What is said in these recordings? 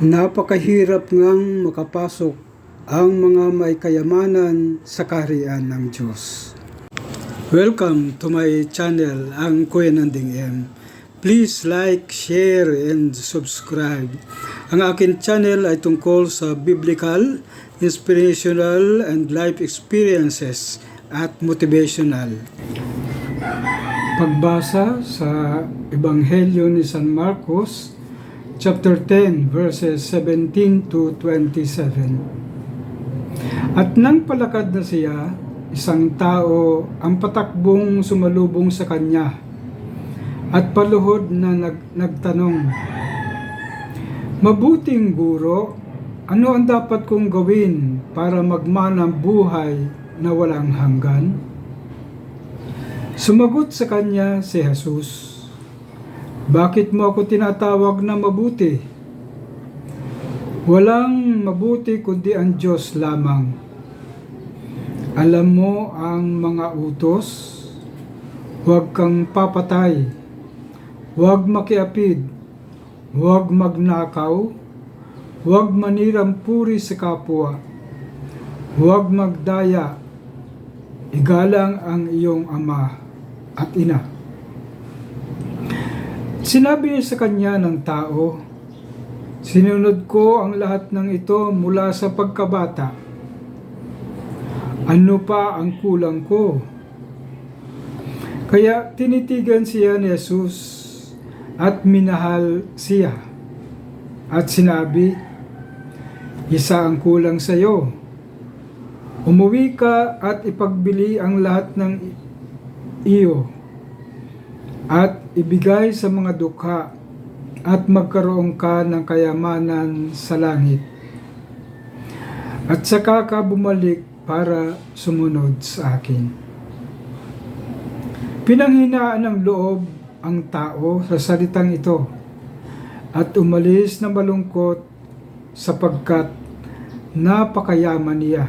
Napakahirap ngang makapasok ang mga may kayamanan sa kaharian ng Diyos. Welcome to my channel, ang Kuya Nanding M. Please like, share, and subscribe. Ang akin channel ay tungkol sa biblical, inspirational, and life experiences at motivational. Pagbasa sa Ebanghelyo ni San Marcos, chapter 10, verses 17 to 27. At nang palakad na siya, isang tao ang patakbong sumalubong sa kanya at paluhod na nag, nagtanong, Mabuting guro, ano ang dapat kong gawin para magmanang buhay na walang hanggan? Sumagot sa kanya si Jesus, Bakit mo ako tinatawag na mabuti? Walang mabuti kundi ang Diyos lamang. Alam mo ang mga utos, huwag kang papatay, huwag makiapid, huwag magnakaw, huwag maniram puri sa kapwa, huwag magdaya, igalang ang iyong ama at ina. Sinabi niya sa kanya ng tao, Sinunod ko ang lahat ng ito mula sa pagkabata. Ano pa ang kulang ko? Kaya tinitigan siya ni Jesus at minahal siya. At sinabi, Isa ang kulang sa iyo. Umuwi ka at ipagbili ang lahat ng iyo at ibigay sa mga dukha at magkaroon ka ng kayamanan sa langit. At saka ka bumalik para sumunod sa akin. Pinanghinaan ng loob ang tao sa salitang ito at umalis na malungkot sapagkat napakayaman niya.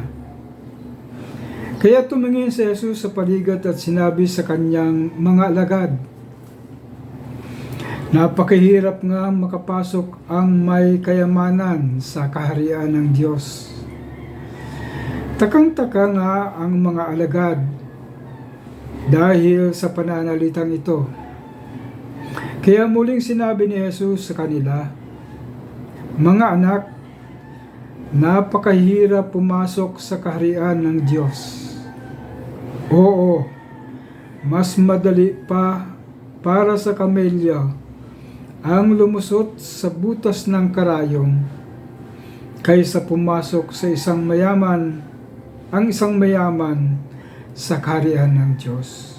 Kaya tumingin si Jesus sa paligid at sinabi sa kanyang mga alagad, Napakahirap nga makapasok ang may kayamanan sa kaharian ng Diyos. Takang-taka nga ang mga alagad dahil sa pananalitang ito. Kaya muling sinabi ni Jesus sa kanila, Mga anak, napakahirap pumasok sa kaharian ng Diyos. Oo, mas madali pa para sa kamelya ang lumusot sa butas ng karayong kaysa pumasok sa isang mayaman, ang isang mayaman sa kaharian ng Diyos.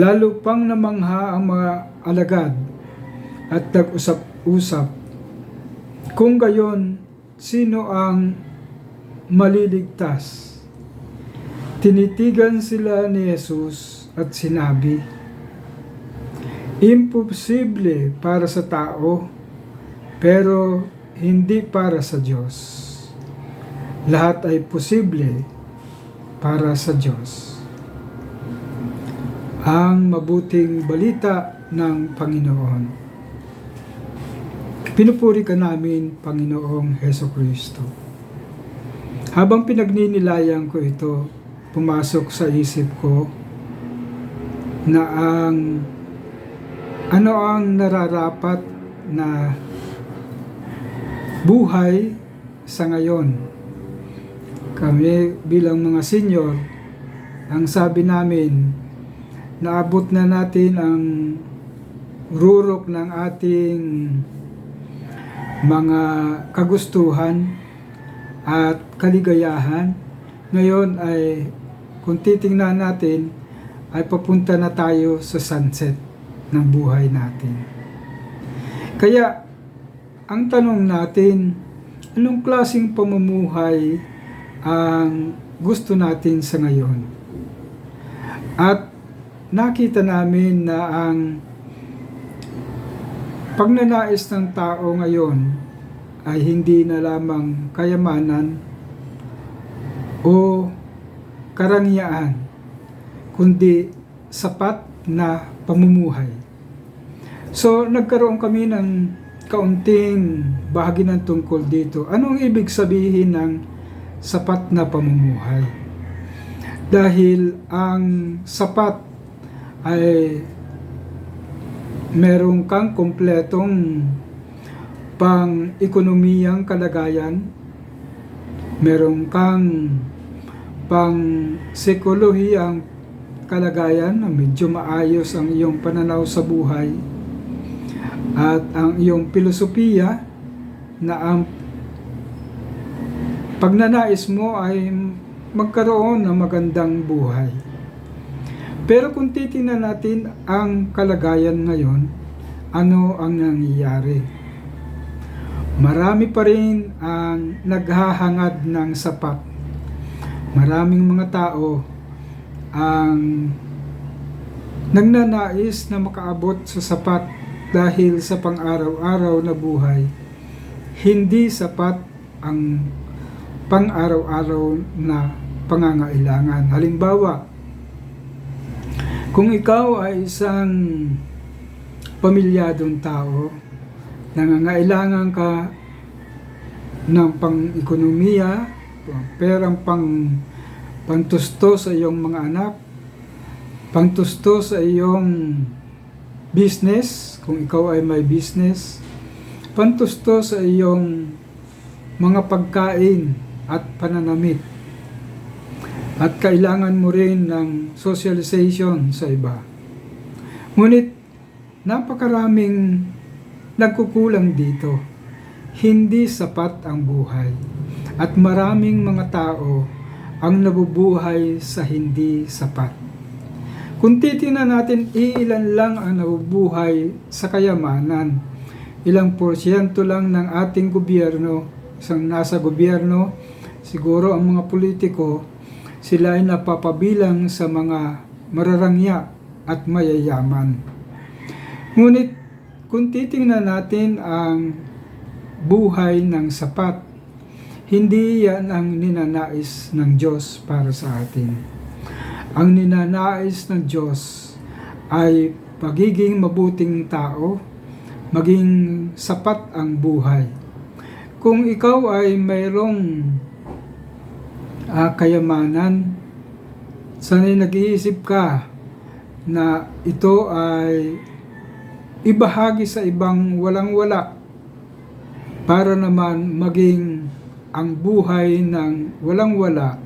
Lalo pang namangha ang mga alagad at nag-usap-usap. Kung gayon, sino ang maliligtas? Tinitigan sila ni Jesus at sinabi, Imposible para sa tao, pero hindi para sa Diyos. Lahat ay posible para sa Diyos. Ang mabuting balita ng Panginoon. Pinupuri ka namin, Panginoong Heso Kristo. Habang pinagninilayan ko ito, pumasok sa isip ko na ang ano ang nararapat na buhay sa ngayon? Kami bilang mga senior, ang sabi namin, naabot na natin ang rurok ng ating mga kagustuhan at kaligayahan. Ngayon ay kung titingnan natin ay papunta na tayo sa sunset ng buhay natin. Kaya, ang tanong natin, anong klaseng pamumuhay ang gusto natin sa ngayon? At nakita namin na ang pagnanais ng tao ngayon ay hindi na lamang kayamanan o karangyaan, kundi sapat na pamumuhay. So, nagkaroon kami ng kaunting bahagi ng tungkol dito. Anong ibig sabihin ng sapat na pamumuhay? Dahil ang sapat ay meron kang kompletong pang-ekonomiyang kalagayan, meron kang pang-psikolohiyang kalagayan na medyo maayos ang iyong pananaw sa buhay at ang iyong filosofiya na ang pagnanais mo ay magkaroon ng magandang buhay. Pero kung titingnan natin ang kalagayan ngayon, ano ang nangyayari? Marami pa rin ang naghahangad ng sapat. Maraming mga tao ang nagnanais na makaabot sa sapat dahil sa pang-araw-araw na buhay. Hindi sapat ang pang-araw-araw na pangangailangan. Halimbawa, kung ikaw ay isang pamilyadong tao, nangangailangan ka ng pang-ekonomiya, perang pang pantusto sa iyong mga anak, pangtusto sa iyong business, kung ikaw ay may business, pantusto sa iyong mga pagkain at pananamit. At kailangan mo rin ng socialization sa iba. Ngunit napakaraming nagkukulang dito. Hindi sapat ang buhay. At maraming mga tao ang nabubuhay sa hindi sapat. Kung titingnan natin, iilan lang ang nabubuhay sa kayamanan. Ilang porsyento lang ng ating gobyerno, isang nasa gobyerno, siguro ang mga politiko, sila ay napapabilang sa mga mararangya at mayayaman. Ngunit kung titingnan natin ang buhay ng sapat, hindi yan ang ninanais ng Diyos para sa atin. Ang ninanais ng Diyos ay pagiging mabuting tao, maging sapat ang buhay. Kung ikaw ay mayroong uh, kayamanan, sana'y nag-iisip ka na ito ay ibahagi sa ibang walang-wala para naman maging ang buhay ng walang-wala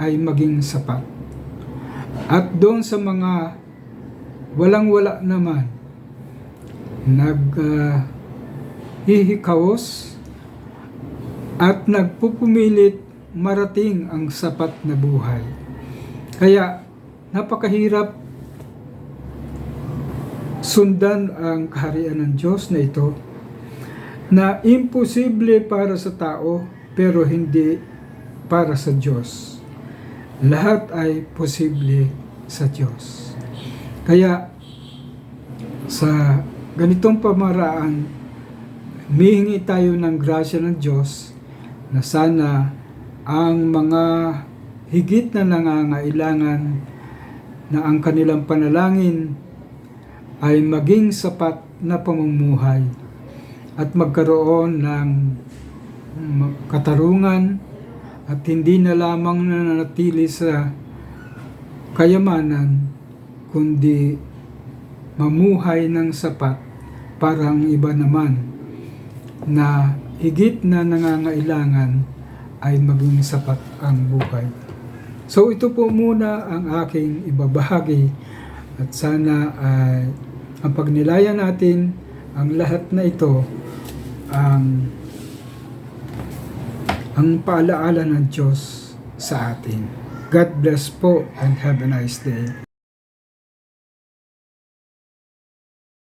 ay maging sapat. At doon sa mga walang-wala naman, nag uh, at nagpupumilit marating ang sapat na buhay. Kaya napakahirap sundan ang kaharian ng Diyos na ito na imposible para sa tao pero hindi para sa Diyos. Lahat ay posible sa Diyos. Kaya sa ganitong pamaraan, mihingi tayo ng grasya ng Diyos na sana ang mga higit na nangangailangan na ang kanilang panalangin ay maging sapat na pamumuhay at magkaroon ng katarungan at hindi na lamang nananatili sa kayamanan kundi mamuhay ng sapat para ang iba naman na higit na nangangailangan ay maging sapat ang buhay. So ito po muna ang aking ibabahagi at sana ay ang pagnilayan natin ang lahat na ito ang ang paalaala ng Diyos sa atin. God bless po and have a nice day.